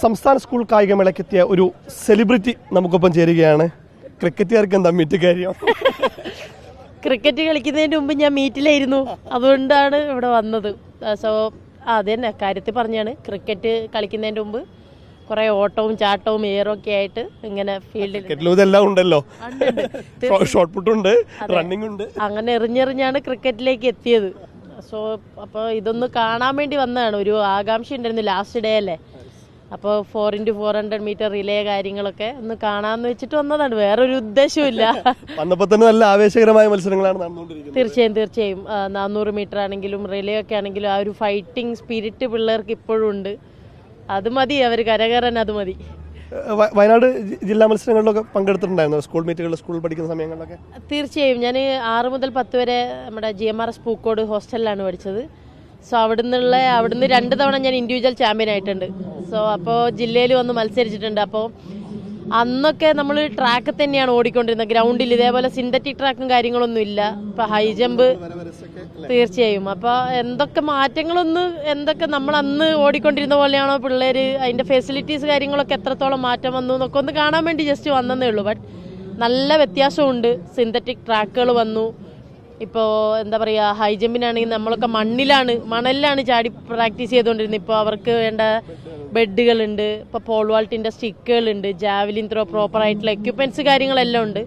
സംസ്ഥാന സ്കൂൾ കായികമേളക്കെത്തിയ ഒരു സെലിബ്രിറ്റി നമുക്കൊപ്പം ചേരുകയാണ്. ക്രിക്കറ്റുകാർക്ക് എന്താ മീറ്റ് കാര്യം? ക്രിക്കറ്റ് കളിക്കുന്നതിന് മുമ്പ് ഞാൻ മീറ്റിലായിരുന്നു അതുകൊണ്ടാണ് ഇവിടെ വന്നത്. സോ അത് തന്നെ. കാര്യത്തിൽ പറഞ്ഞാണ്. ക്രിക്കറ്റ് കളിക്കുന്നതിന് മുമ്പ് കുറെ ഓട്ടവും ചാട്ടവും എയറും ഒക്കെ ആയിട്ട് ഇങ്ങനെ ഫീൽഡിൽ ഇതെല്ലാം ഉണ്ടല്ലോ. ഷോർട്ട് പുട്ട് ഉണ്ട് റണ്ണിംഗ് ഉണ്ട്. അങ്ങനെ എറിഞ്ഞെറിഞ്ഞാണ് ക്രിക്കറ്റിലേക്ക് എത്തിയത്. സോ അപ്പോൾ ഇതൊന്ന് കാണാൻ വേണ്ടി വന്നതാണ്. ഒരു ആകാംക്ഷ ഉണ്ടായിരുന്നു ലാസ്റ്റ് ഡേ അല്ലേ? അപ്പോൾ four into four hundred meter relay കാര്യങ്ങളൊക്കെ ഒന്ന് കാണാമെന്ന് വെച്ചിട്ട് വന്നതാണ്. വേറൊരു ഉദ്ദേശമില്ല വന്നപ്പോൾ തന്നെ നല്ല ആവേശകരമായ മത്സരങ്ങളാണ് നടന്നുകൊണ്ടിരിക്കുന്നത്. തീർച്ചയായും തീർച്ചയായും. നാനൂറ് മീറ്റർ ആണെങ്കിലും റിലേ ഒക്കെ ആണെങ്കിലും ആ ഒരു ഫൈറ്റിംഗ് സ്പിരിറ്റ് പിള്ളേർക്ക് ഇപ്പോഴും ഉണ്ട്. അത് മതി അവർ കരകയറാൻ അത് മതി. വയനാട് ജില്ലാ മത്സരങ്ങളിലൊക്കെ പങ്കെടുത്തിട്ടുണ്ടായിരുന്നു? സ്കൂൾ മീറ്റുകൾ സ്കൂളിൽ പഠിക്കുന്ന സമയങ്ങളിലൊക്കെ? തീർച്ചയായും. ഞാൻ ആറ് മുതൽ പത്ത് വരെ നമ്മുടെ G M R S Pookode ഹോസ്റ്റലിലാണ് പഠിച്ചത്. സോ അവിടുന്നുള്ള അവിടുന്ന് രണ്ട് തവണ ഞാൻ ഇൻഡിവിജ്വൽ ചാമ്പ്യൻ ആയിട്ടുണ്ട്. സോ അപ്പോൾ ജില്ലയിൽ വന്ന് മത്സരിച്ചിട്ടുണ്ട്. അപ്പോൾ അന്നൊക്കെ നമ്മൾ ട്രാക്ക് തന്നെയാണ് ഓടിക്കൊണ്ടിരുന്നത്. ഗ്രൗണ്ടിൽ ഇതേപോലെ സിന്തറ്റിക് ട്രാക്കും കാര്യങ്ങളൊന്നും ഇല്ല. ഇപ്പം ഹൈ ജമ്പ് തീർച്ചയായും. അപ്പോൾ എന്തൊക്കെ മാറ്റങ്ങളൊന്ന് എന്തൊക്കെ നമ്മൾ അന്ന് ഓടിക്കൊണ്ടിരുന്ന പോലെയാണോ പിള്ളേർ അതിന്റെ ഫെസിലിറ്റീസ് കാര്യങ്ങളൊക്കെ എത്രത്തോളം മാറ്റം വന്നു എന്നൊക്കെ ഒന്ന് കാണാൻ വേണ്ടി ജസ്റ്റ് വന്നതേ ഉള്ളൂ. ബട്ട് നല്ല വ്യത്യാസമുണ്ട്. സിന്തറ്റിക് ട്രാക്കുകൾ വന്നു. ഇപ്പോൾ എന്താ പറയുക ഹൈ ജമ്പിനാണെങ്കിൽ നമ്മളൊക്കെ മണ്ണിലാണ് മണലിലാണ് ചാടി പ്രാക്ടീസ് ചെയ്തുകൊണ്ടിരുന്നത്. ഇപ്പോൾ അവർക്ക് വേണ്ട ബെഡുകളുണ്ട് ഇപ്പോൾ പോൾവാൾട്ടിന്റെ സ്റ്റിക്കുകളുണ്ട് ജാവലിൻ ത്രോ പ്രോപ്പറായിട്ടുള്ള എക്യുപ്മെന്റ്സ് കാര്യങ്ങളെല്ലാം ഉണ്ട്.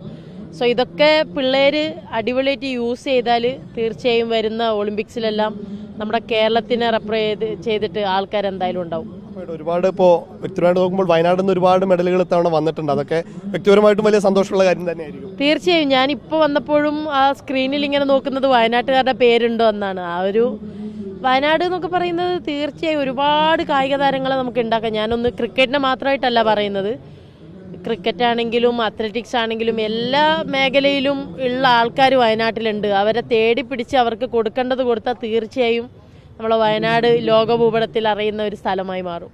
സോ ഇതൊക്കെ പിള്ളേർ അടിപൊളിയായിട്ട് യൂസ് ചെയ്താൽ തീർച്ചയായും വരുന്ന ഒളിമ്പിക്സിലെല്ലാം നമ്മുടെ കേരളത്തിനെ റെപ്രേ ചെയ്തിട്ട് ആൾക്കാരെന്തായാലും ഉണ്ടാവും. ഒരുപാട് ഇപ്പോൾ വ്യക്തിപരമായിട്ട് നോക്കുമ്പോൾ വയനാട് നിന്ന് ഒരുപാട് മെഡലുകൾ തവണ വന്നിട്ടുണ്ട്. അതൊക്കെ വ്യക്തിപരമായിട്ടും വലിയ സന്തോഷമുള്ള കാര്യം തന്നെയായിരിക്കും. തീർച്ചയായും. ഞാൻ ഇപ്പോൾ വന്നപ്പോഴും ആ സ്ക്രീനിൽ ഇങ്ങനെ നോക്കുന്നത് വയനാട്ടുകാരുടെ പേരുണ്ടോ എന്നാണ്. ആ ഒരു വയനാട് എന്നൊക്കെ പറയുന്നത് തീർച്ചയായും ഒരുപാട് കായിക താരങ്ങളെ നമുക്ക് ഉണ്ടാക്കാം. ഞാനൊന്ന് ക്രിക്കറ്റിനെ മാത്രമായിട്ടല്ല പറയുന്നത്. ക്രിക്കറ്റ് ആണെങ്കിലും അത്ലറ്റിക്സ് ആണെങ്കിലും എല്ലാ മേഖലയിലും ഉള്ള ആൾക്കാർ വയനാട്ടിലുണ്ട്. അവരെ തേടി പിടിച്ച് അവർക്ക് കൊടുക്കേണ്ടത് കൊടുത്താൽ തീർച്ചയായും നമ്മളെ വയനാട് ലോകഭൂപടത്തിൽ അറിയുന്ന ഒരു സ്ഥലമായി മാറും.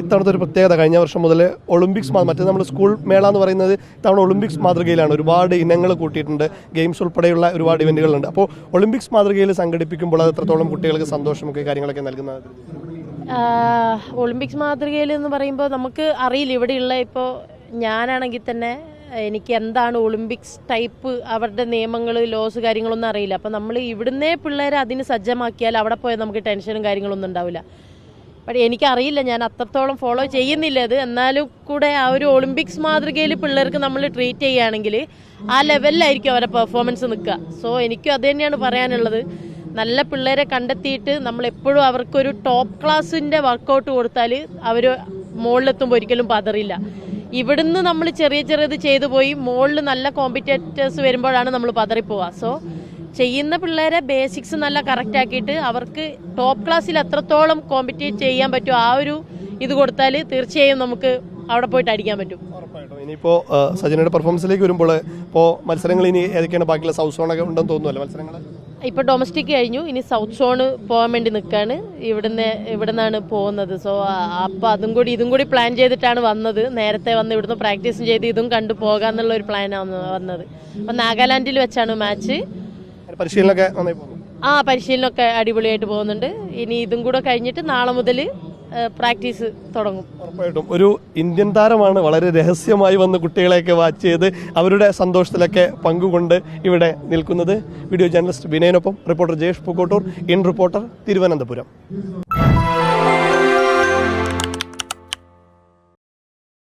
ഇത്തവണത്തെ ഒരു പ്രത്യേകത കഴിഞ്ഞ വർഷം മുതൽ ഒളിമ്പിക്സ് മറ്റേ നമ്മൾ സ്കൂൾ മേള എന്ന് പറയുന്നത് ഇത്തവണ ഒളിമ്പിക്സ് മാതൃകയിലാണ്. ഒരുപാട് ഇനങ്ങൾ കൂട്ടിയിട്ടുണ്ട്. ഗെയിംസ് ഉൾപ്പെടെയുള്ള ഒരുപാട് ഇവന്റുകളുണ്ട്. അപ്പോൾ ഒളിമ്പിക്സ് മാതൃകയിൽ സംഘടിപ്പിക്കുമ്പോൾ അത് എത്രത്തോളം കുട്ടികൾക്ക് സന്തോഷമൊക്കെ കാര്യങ്ങളൊക്കെ നൽകുന്നത്? ഒളിമ്പിക്സ് മാതൃകയിൽ എന്ന് പറയുമ്പോൾ നമുക്ക് അറിയില്ല. ഇവിടെയുള്ള ഇപ്പോൾ ഞാനാണെങ്കിൽ തന്നെ എനിക്ക് എന്താണ് ഒളിമ്പിക്സ് ടൈപ്പ് അവരുടെ നിയമങ്ങൾ ലോസ് കാര്യങ്ങളൊന്നും അറിയില്ല. അപ്പം നമ്മൾ ഇവിടുന്നേ പിള്ളേരെ അതിന് സജ്ജമാക്കിയാൽ അവിടെ പോയാൽ നമുക്ക് ടെൻഷനും കാര്യങ്ങളൊന്നും ഉണ്ടാവില്ല. പക്ഷേ എനിക്കറിയില്ല ഞാൻ അത്രത്തോളം ഫോളോ ചെയ്യുന്നില്ല അത്. എന്നാലും കൂടെ ആ ഒരു ഒളിമ്പിക്സ് മാതൃകയിൽ പിള്ളേർക്ക് നമ്മൾ ട്രീറ്റ് ചെയ്യുകയാണെങ്കിൽ ആ ലെവലിലായിരിക്കും അവരെ പെർഫോമൻസ് നിൽക്കുക. സോ എനിക്കും അത് തന്നെയാണ് പറയാനുള്ളത്. നല്ല പിള്ളേരെ കണ്ടെത്തിയിട്ട് നമ്മൾ എപ്പോഴും അവർക്കൊരു ടോപ്പ് ക്ലാസ്സിന്റെ വർക്കൗട്ട് കൊടുത്താൽ അവർ മുകളിലെത്തുമ്പോൾ ഒരിക്കലും പതറില്ല. ഇവിടുന്ന് നമ്മൾ ചെറിയ ചെറിയത് ചെയ്തു പോയി മുകളിൽ നല്ല കോമ്പറ്റേറ്റേഴ്സ് വരുമ്പോഴാണ് നമ്മൾ പതറിപ്പോവുക സോ ചെയ്യുന്ന പിള്ളേരെ ബേസിക്സ് നല്ല കറക്റ്റ് ആക്കിയിട്ട് അവർക്ക് ടോപ്പ് ക്ലാസ്സിൽ എത്രത്തോളം കോമ്പറ്റേറ്റ് ചെയ്യാൻ പറ്റുമോ ആ ഒരു ഇത് കൊടുത്താൽ തീർച്ചയായും നമുക്ക് അവിടെ പോയിട്ട് അടിക്കാൻ പറ്റും. ഇനിയിപ്പോ സജനയുടെ പെർഫോമൻസിലേക്ക് വരുമ്പോൾ ഇപ്പോ മത്സരങ്ങൾ ഇനി ഏതൊക്കെയാണ്? ബാക്കിയുള്ള സൗസോണൊക്കെ സോണൊക്കെ ഉണ്ടെന്ന് തോന്നുമല്ലോ മത്സരങ്ങൾ ഇപ്പൊ ഡൊമസ്റ്റിക് കഴിഞ്ഞു. ഇനി സൗത്ത് സോണ് പോകാൻ വേണ്ടി നിൽക്കാണ് ഇവിടുന്ന് ഇവിടെ നിന്നാണ് പോകുന്നത് സോ അപ്പൊ അതും കൂടി ഇതും കൂടി പ്ലാൻ ചെയ്തിട്ടാണ് വന്നത്. നേരത്തെ വന്ന് ഇവിടുന്ന് പ്രാക്ടീസും ചെയ്ത് ഇതും കണ്ടു പോകാന്നുള്ള ഒരു പ്ലാനാണ് വന്നത് അപ്പൊ നാഗാലാൻഡിൽ വെച്ചാണ് മാച്ച് പരിശീലനമൊക്കെ ആ പരിശീലനമൊക്കെ അടിപൊളിയായിട്ട് പോകുന്നുണ്ട്. ഇനി ഇതും കൂടെ കഴിഞ്ഞിട്ട് നാളെ മുതൽ പ്രാക്ടീസ് തുടങ്ങും. ഉറപ്പായിട്ടും. ഒരു ഇന്ത്യൻ താരമാണ് വളരെ രഹസ്യമായി വന്ന് കുട്ടികളെയൊക്കെ വാച്ച് ചെയ്ത് അവരുടെ സന്തോഷത്തിലൊക്കെ പങ്കുകൊണ്ട് ഇവിടെ നിൽക്കുന്നത്. Video journalist വിനയനൊപ്പം reporter Jayesh Pookottoor in reporter Thiruvananthapuram.